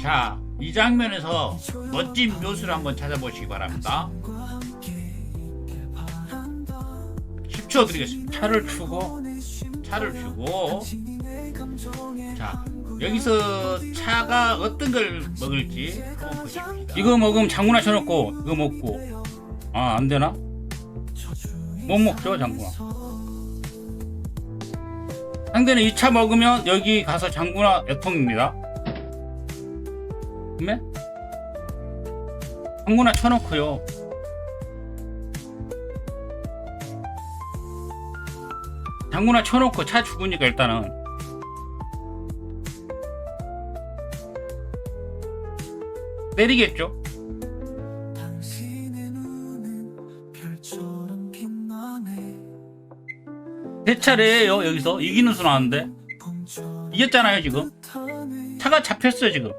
자, 이 장면에서 멋진 묘수를 한번 찾아보시기 바랍니다. 10초 드리겠습니다. 차를 주고, 차를 주고, 자, 여기서 차가 어떤 걸 먹을지 한번 보십시다. 이거 먹으면 장군아 쳐놓고 이거 먹고 아 안 되나? 못 먹죠 장군아 상대는 이 차 먹으면 여기 가서 장군아 애통입니다 그러면 장군아 쳐놓고요. 장군아 쳐놓고 차 죽으니까 일단은. 때리겠죠? 세 차례예요 여기서. 이기는 수 나왔는데. 봄처럼 이겼잖아요 지금. 차가 잡혔어요 지금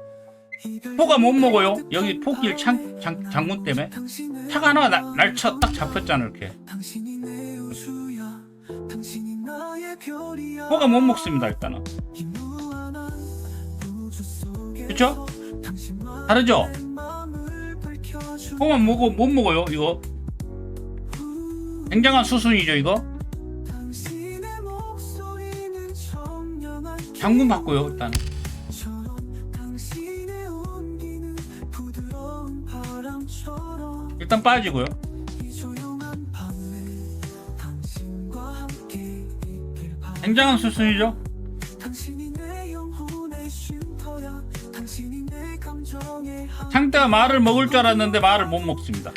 포가 못 먹어요. 여기 포길 창, 장, 장군 때문에? 차가 하나 나- 날쳐 딱 잡혔잖아 이렇게. 포가 못 먹습니다 일단은. 그쵸? 다르죠? 포만 먹어 못 먹어요 이거? 굉장한 수순이죠 이거? 장군 받고요 일단은 일단 빠지고요. 굉장한 수순이죠? 상대가 말을 먹을 줄 알았는데 말을 못 먹습니다.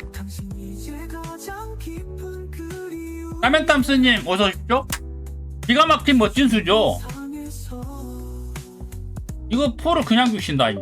탐스님 어서 오십시오. 기가 막힌 멋진 수죠? 이거 포를 그냥 주신다 이제